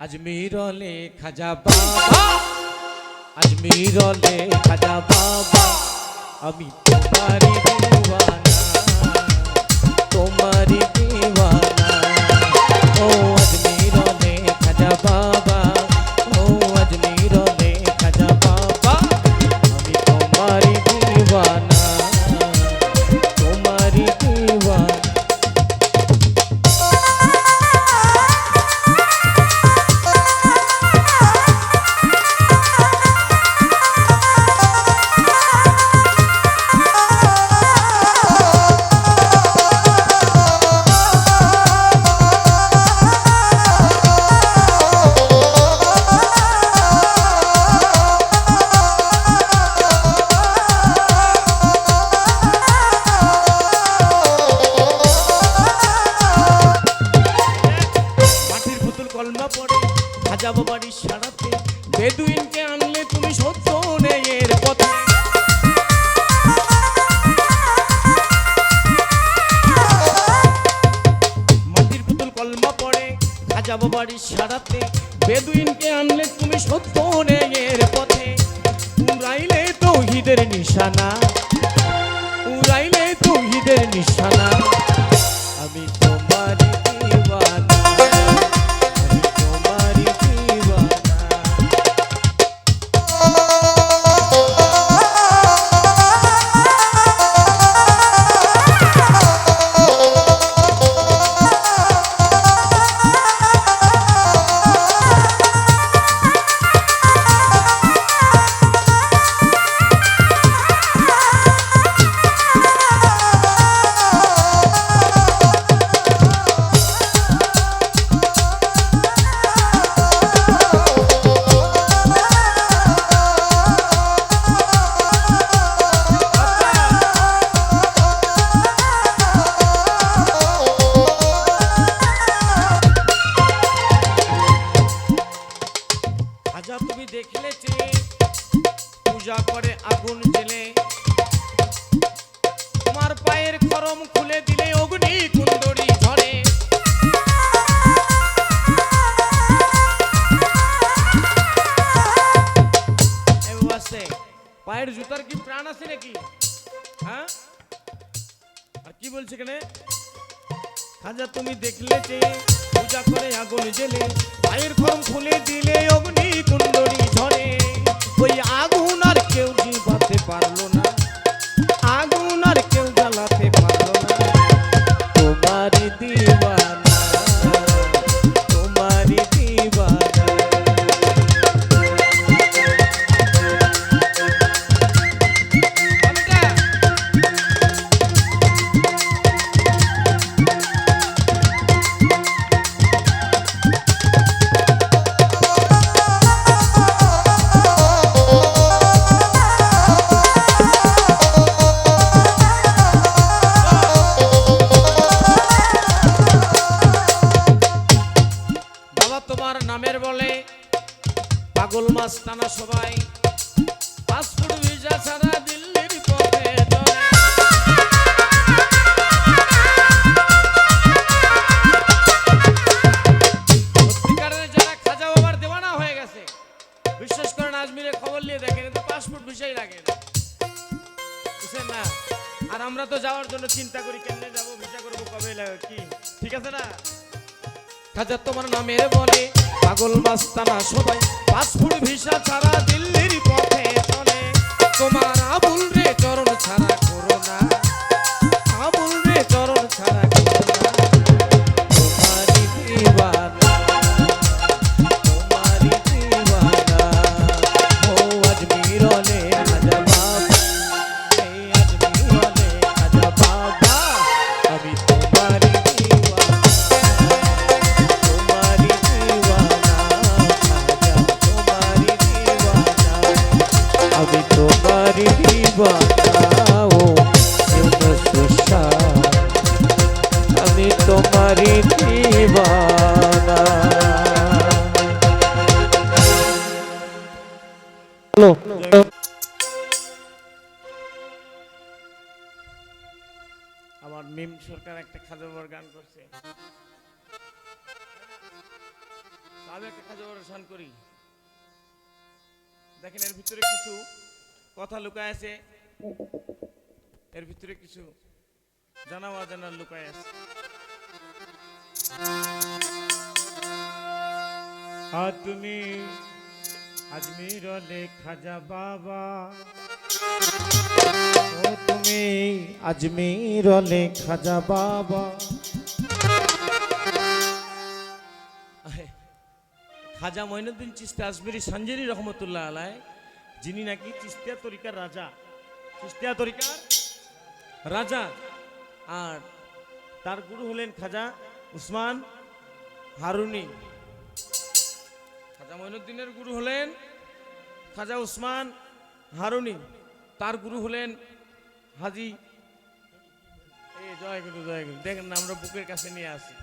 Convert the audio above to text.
আজমিরলে খাজা বাবা আজমিরলে খাজা বাবা আমি তোমারি হাজাবো বাড়ির সারাতে। বেদুইনকে আনলে তুমি সত্য নেয়ের পথে। মাটির পুতুল কলমা পড়ে হাজাবো বাড়ির সারাতে। বেদুইনকে আনলে তুমি সত্য নেয়ের পথে। উড়াইলে তৌহিদের নিশানা, উড়াইলে তৌহিদের নিশানা। আজা দেখলে পূজা করে আগুন জেলে তোমার পায়ের খরম খুলে দিলে অগ্নি কুণ্ডরি ঝরে। পায়ের জুতার কি প্রাণ আছে নাকি? হ্যাঁ? আর কি বলছে কেনে খাজা, তুমি দেখলে যে পূজা করে আগুন জেলে পায়ের খরম খুলে দিলে অগ্নি কুণ্ডলী পাগল মাছ টানা সবাই। হয়ে গেছে, বিশ্বাস করেন আজমিরে খবর নিয়ে দেখেন, এতে পাসপোর্ট ভিসাই লাগে না বুঝছেন না? আর আমরা তো যাওয়ার জন্য চিন্তা করি, কেমনে যাব ভিসা করব, কবে কি? ঠিক আছে না? খাজা তোমার নামের বলে পাগল মাস্তানা সবাই, পাসপোর্ট ভিসা ছাড়া দিল্লির পথে চলে। তোমার আবুল রে হ্যালো। আমার মিম সরকার একটা খাজাবার গান করছে। আমি একটা খাজা বাবার শান করি। দেখেন এর ভিতরে কিছু কথা লুকায় আছে। এর ভিতরে কিছু জানা অজানা লুকায় আছে। আর তুমি আজমির খাজা বাবা। ও তুমি আজমির খাজা বাবা। খাজা মঈনুদ্দিন চিস্তি আজমিরি সঞ্জেরি রহমতুল্লাহ আলাই যিনি নাকি চিস্তিয়া তরিকার রাজা। চিস্তিয়া তরিকার রাজা। আর তার গুরু হলেন খাজা উসমান হারুনি। খাজা মঈনুদ্দিনের গুরু হলেন খাজা উসমান হারুনি। তার গুরু হলেন হাজি। এই জয় গুরু জয় গুরু। দেখেন আমরা বুকের কাছে নিয়ে আসি।